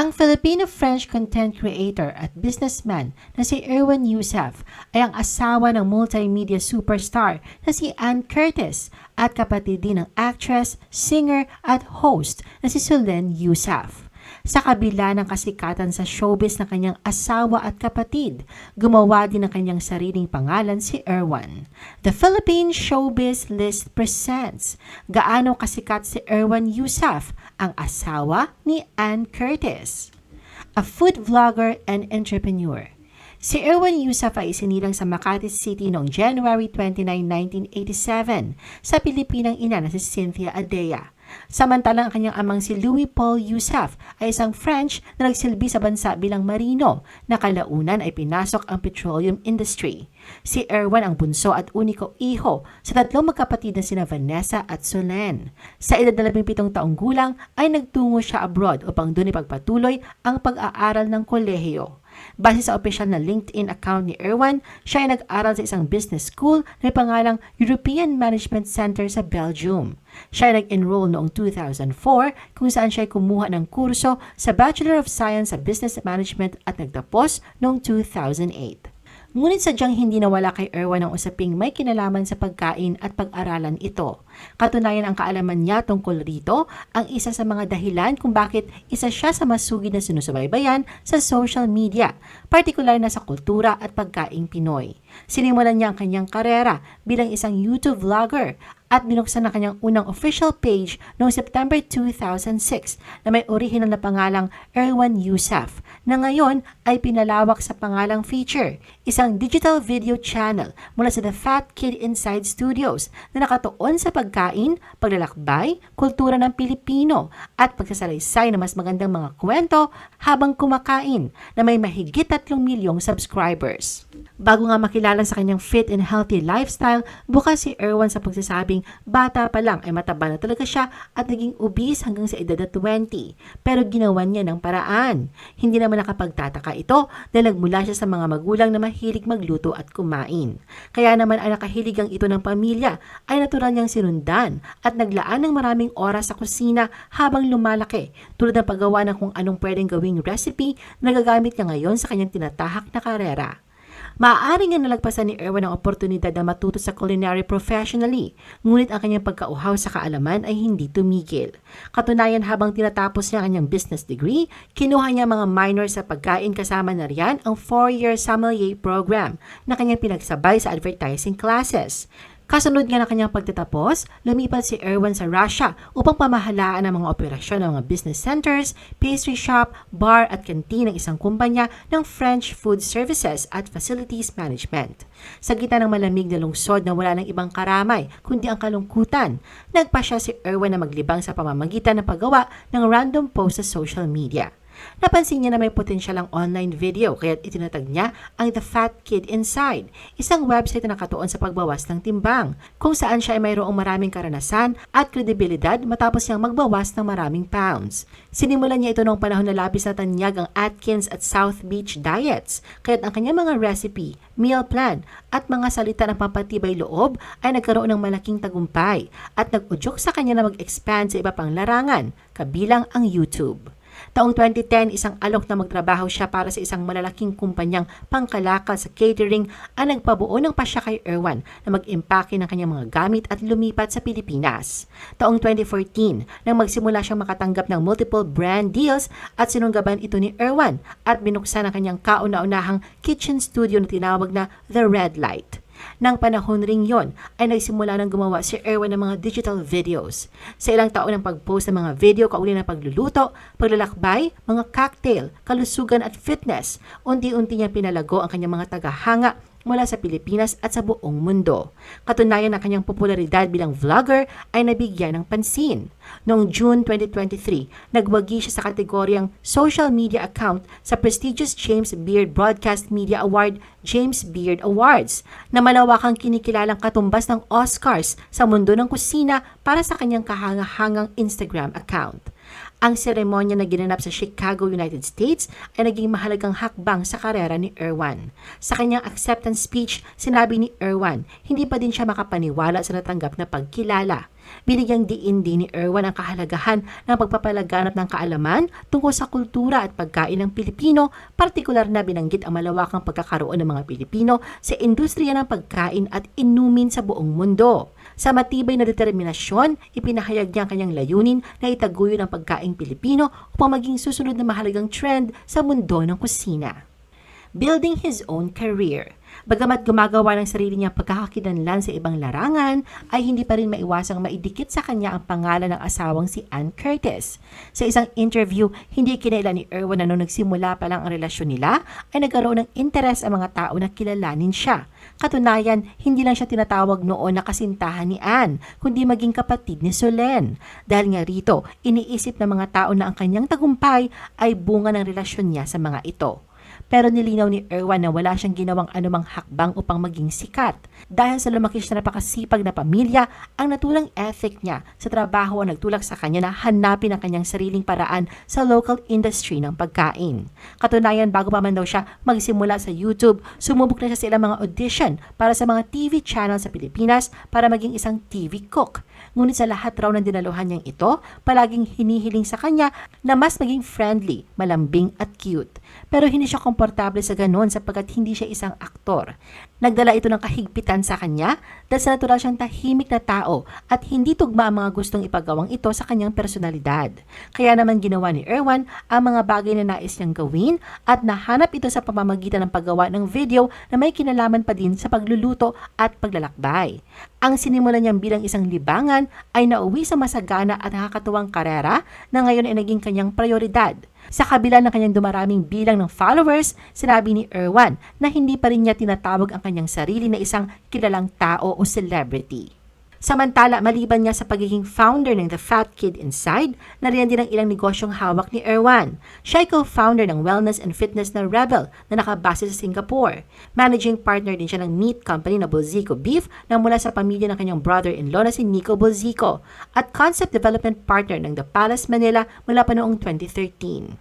Ang Filipino-French content creator at businessman na si Erwin Yusef ay ang asawa ng multimedia superstar na si Ann Curtis at kapatid din ng actress, singer at host na si Sulen Yusef. Sa kabila ng kasikatan sa showbiz ng kanyang asawa at kapatid, gumawa din ng kanyang sariling pangalan si Erwan. The Philippine Showbiz List presents Gaano kasikat si Erwan Yusuf, ang asawa ni Ann Curtis. A food vlogger and entrepreneur. Si Erwan Yusuf ay isinilang sa Makati City noong January 29, 1987 sa Pilipinang ina na si Cynthia Adea. Samantalang ang kanyang amang si Louis Paul Yusuf ay isang French na nagsilbi sa bansa bilang marino na kalaunan ay pinasok ang petroleum industry. Si Erwan ang bunso at uniko iho sa tatlong magkapatid na sina Vanessa at Solen. Sa edad na 17 taong gulang ay nagtungo siya abroad upang doon ipagpatuloy ang pag-aaral ng kolehiyo. Base sa opisyal na LinkedIn account ni Erwan, siya ay nag-aral sa isang business school na pangalang European Management Center sa Belgium. Siya ay nag-enroll noong 2004 kung saan siya ay kumuha ng kurso sa Bachelor of Science sa Business Management at nagtapos noong 2008. Ngunit sadyang hindi nawala kay Erwan ang usaping may kinalaman sa pagkain at pag-aralan ito. Katunayan ang kaalaman niya tungkol rito ang isa sa mga dahilan kung bakit isa siya sa masugid na sinusubaybayan sa social media, partikular na sa kultura at pagkaing Pinoy. Sinimulan niya ang kanyang karera bilang isang YouTube vlogger at binuksan ang kanyang unang official page noong September 2006 na may original na pangalang Erwan Yusuf na ngayon ay pinalawak sa pangalang Feature, isang digital video channel mula sa The Fat Kid Inside Studios na nakatuon sa pagkain, paglalakbay, kultura ng Pilipino at pagsasalaysay ng mas magandang mga kwento habang kumakain na may mahigit 3 milyong subscribers. Bago nga makilala sa kanyang fit and healthy lifestyle, bukas si Erwan sa pagsasabing bata pa lang ay mataba na talaga siya at naging obese hanggang sa edad na 20. Pero ginawa niya ng paraan. Hindi naman nakapagtataka ito dahil nagmula siya sa mga magulang na mahilig magluto at kumain. Kaya naman ang nakahiligang ito ng pamilya ay natural niyang sinundan at naglaan ng maraming oras sa kusina habang lumalaki tulad ng paggawa ng kung anong pwedeng gawing recipe na nagagamit niya ngayon sa kanyang tinatahak na karera. Maaari nga nalagpasan ni Erwan ang oportunidad na matuto sa culinary professionally, ngunit ang kanyang pagkauhaw sa kaalaman ay hindi tumigil. Katunayan habang tinatapos niya ang kanyang business degree, kinuha niya mga minor sa pagkain kasama na riyan ang 4-year sommelier program na kanyang pinagsabay sa advertising classes. Kasunod nga ng kanyang pagtatapos, lumipat si Erwan sa Russia upang pamahalaan ang mga operasyon ng mga business centers, pastry shop, bar at canteen ng isang kumpanya ng French Food Services at Facilities Management. Sa gitna ng malamig na lungsod na wala ng ibang karamay kundi ang kalungkutan, nagpa siya si Erwan na maglibang sa pamamagitan ng paggawa ng random post sa social media. Napansin niya na may potensyal ang online video kaya itinatag niya ang The Fat Kid Inside, isang website na nakatuon sa pagbawas ng timbang, kung saan siya ay mayroong maraming karanasan at kredibilidad matapos niyang magbawas ng maraming pounds. Sinimulan niya ito noong panahon na labis na tanyag ang Atkins at South Beach diets, kaya't ang kanyang mga recipe, meal plan at mga salita ng pampatibay loob ay nagkaroon ng malaking tagumpay at nag-udyok sa kanya na mag-expand sa iba pang larangan, kabilang ang YouTube. Taong 2010, isang alok na magtrabaho siya para sa isang malalaking kumpanyang pangkalakal sa catering ang nagpabuo ng pasya kay Erwan na mag-impake ng kanyang mga gamit at lumipat sa Pilipinas. Taong 2014, nang magsimula siyang makatanggap ng multiple brand deals at sinunggaban ito ni Erwan at binuksan ang kanyang kauna-unahang kitchen studio na tinawag na The Red Light. Nang panahon ring yon ay nagsimula ng gumawa si Erwan ng mga digital videos. Sa ilang taon ng pag-post ng mga video kaugnay ng pagluluto, paglalakbay, mga cocktail, kalusugan at fitness, unti-unti niya pinalago ang kanyang mga tagahanga mula sa Pilipinas at sa buong mundo. Katunayan na kanyang popularidad bilang vlogger ay nabigyan ng pansin. Noong June 2023, nagwagi siya sa kategoryang social media account sa prestigious James Beard Broadcast Media Award James Beard Awards na malawakang kinikilalang katumbas ng Oscars sa mundo ng kusina para sa kanyang kahangahangang Instagram account. Ang seremonya na ginanap sa Chicago, United States ay naging mahalagang hakbang sa karera ni Erwan. Sa kanyang acceptance speech, sinabi ni Erwan, hindi pa din siya makapaniwala sa natanggap na pagkilala. Binigyang diin din ni Erwan ang kahalagahan ng pagpapalaganap ng kaalaman tungkol sa kultura at pagkain ng Pilipino, partikular na binanggit ang malawakang pagkakaroon ng mga Pilipino sa industriya ng pagkain at inumin sa buong mundo. Sa matibay na determinasyon, ipinahayag niya ang kanyang layunin na itaguyo ng pagkaing Pilipino upang maging susunod na mahalagang trend sa mundo ng kusina. Building his own career. Bagamat gumagawa ng sarili niyang pagkakakilanlan sa ibang larangan, ay hindi pa rin maiwasang maidikit sa kanya ang pangalan ng asawang si Ann Curtis. Sa isang interview, hindi kinailan ni Erwan na nung nagsimula pa lang ang relasyon nila, ay nagkaroon ng interes ang mga tao na kilalanin siya. Katunayan, hindi lang siya tinatawag noon na kasintahan ni Ann, kundi maging kapatid ni Solen. Dahil nga rito, iniisip ng mga tao na ang kanyang tagumpay ay bunga ng relasyon niya sa mga ito. Pero nilinaw ni Erwan na wala siyang ginawang anumang hakbang upang maging sikat. Dahil sa lumaki siya na napakasipag na pamilya, ang natulang ethic niya sa trabaho ang nagtulak sa kanya na hanapin ang kanyang sariling paraan sa local industry ng pagkain. Katunayan, bago pa man daw siya magsimula sa YouTube, sumubok na siya sa ilang mga audition para sa mga TV channel sa Pilipinas para maging isang TV cook. Ngunit sa lahat raw ng dinaluhan niyang ito, palaging hinihiling sa kanya na mas maging friendly, malambing at cute. Pero hindi siya komportable sa ganon sapagkat hindi siya isang aktor. Nagdala ito ng kahigpitan sa kanya dahil sa natural siyang tahimik na tao at hindi tugma ang mga gustong ipagawang ito sa kanyang personalidad. Kaya naman ginawa ni Erwan ang mga bagay na nais niyang gawin at nahanap ito sa pamamagitan ng paggawa ng video na may kinalaman pa din sa pagluluto at paglalakbay. Ang sinimulan niyang bilang isang libangan ay nauwi sa masagana at nakakatuwang karera na ngayon ay naging kanyang prioridad. Sa kabila ng kanyang dumaraming bilang ng followers, sinabi ni Erwan na hindi pa rin niya tinatawag ang kanyang sarili na isang kilalang tao o celebrity. Samantala, maliban niya sa pagiging founder ng The Fat Kid Inside, nariyan din ang ilang negosyong hawak ni Erwan. Siya ay co-founder ng wellness and fitness na Rebel na nakabase sa Singapore. Managing partner din siya ng meat company na Bolzico Beef na mula sa pamilya ng kanyang brother-in-law na si Nico Bolzico at concept development partner ng The Palace Manila mula pa noong 2013.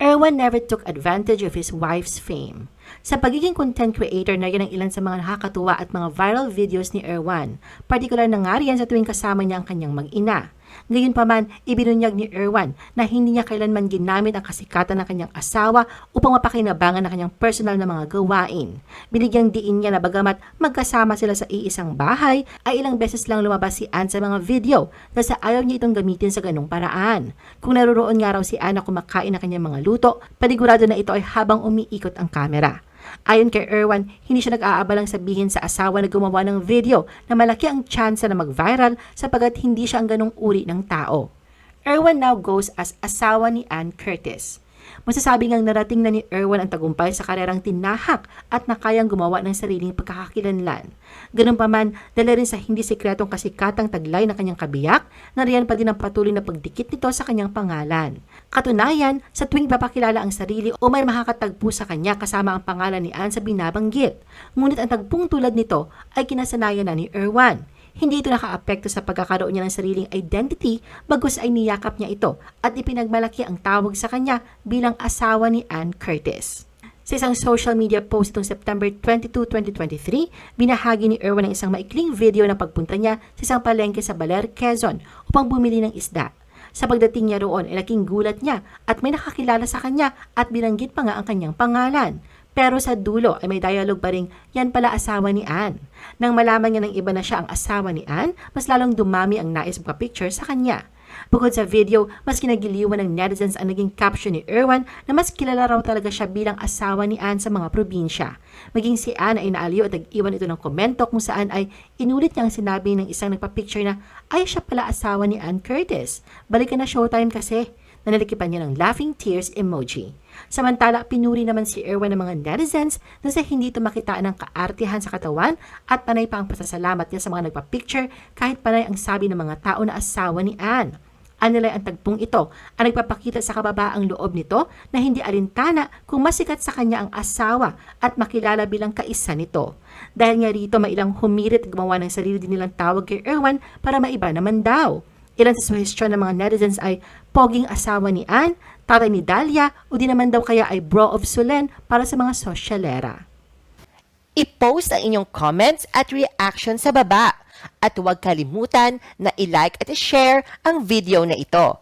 Erwan never took advantage of his wife's fame. Sa pagiging content creator na yan ang ilan sa mga nakakatuwa at mga viral videos ni Erwan. Partikular na nga riyan sa tuwing kasama niya ang kanyang mag-ina. Gayunpaman, ibinunyag ni Erwan na hindi niya kailanman ginamit ang kasikatan ng kanyang asawa upang mapakinabangan ang kanyang personal na mga gawain. Binigyang diin niya na bagamat magkasama sila sa iisang bahay, ay ilang beses lang lumabas si Anne sa mga video dahil sa ayaw niya itong gamitin sa ganong paraan. Kung naroroon nga raw si Anne na kumakain ng kanyang mga luto, panigurado na ito ay habang umiikot ang kamera. Ayon kay Erwan, hindi siya nag-aabalang sabihin sa asawa na gumawa ng video na malaki ang tsansa na mag-viral sapagat hindi siya ang ganong uri ng tao. Erwan now goes as asawa ni Ann Curtis. Masasabi ngang narating na ni Erwan ang tagumpay sa karerang tinahak at nakayang gumawa ng sariling pagkakakilanlan. Ganun pa man, dala rin sa hindi sikretong kasikatang taglay ng kanyang kabiyak, nariyan pa din ang patuloy na pagdikit nito sa kanyang pangalan. Katunayan, sa tuwing papakilala ang sarili o may makakatagpo sa kanya kasama ang pangalan ni Anne sa binabanggit. Ngunit ang tagpong tulad nito ay kinasanayan na ni Erwan. Hindi ito nakaapekto sa pagkakaroon niya ng sariling identity bagkus ay niyakap niya ito at ipinagmalaki ang tawag sa kanya bilang asawa ni Ann Curtis. Sa isang social media post noong September 22, 2023, binahagi ni Erwan ang isang maikling video ng pagpunta niya sa isang palengke sa Baler, Quezon upang bumili ng isda. Sa pagdating niya roon ay laking gulat niya at may nakakilala sa kanya at binanggit pa nga ang kanyang pangalan. Pero sa dulo ay may dialogue pa rin, yan pala asawa ni Anne. Nang malaman niya ng iba na siya ang asawa ni Anne, mas lalong dumami ang nais picture sa kanya. Bukod sa video, mas kinagiliwan ng netizens ang naging caption ni Erwan na mas kilala raw talaga siya bilang asawa ni Anne sa mga probinsya. Maging si Anne ay naaliw at nag-iwan ito ng komento kung saan ay inulit niya ang sinabi ng isang nagpa-picture na ay siya pala asawa ni Anne Curtis. Balikan na showtime kasi. Nanalikipan niya ng laughing tears emoji. Samantala, pinuri naman si Erwan ng mga netizens na sa hindi ito makitaan ng kaartihan sa katawan at panay pa ang pasasalamat niya sa mga nagpa-picture kahit panay ang sabi ng mga tao na asawa ni Anne. Anilay ang tagpong ito ang nagpapakita sa kababaang loob nito na hindi alintana kung masikat sa kanya ang asawa at makilala bilang kaisa nito. Dahil nga rito mailang humirit gumawa ng sarili din nilang tawag kay Erwan para maiba naman daw. Ilan sa suhestyon ng mga netizens ay poging asawa ni Ann, tatay ni Dahlia, o di naman daw kaya ay bro of Sulen para sa mga sosyalera. I-post ang inyong comments at reaction sa baba. At huwag kalimutan na i-like at i-share ang video na ito.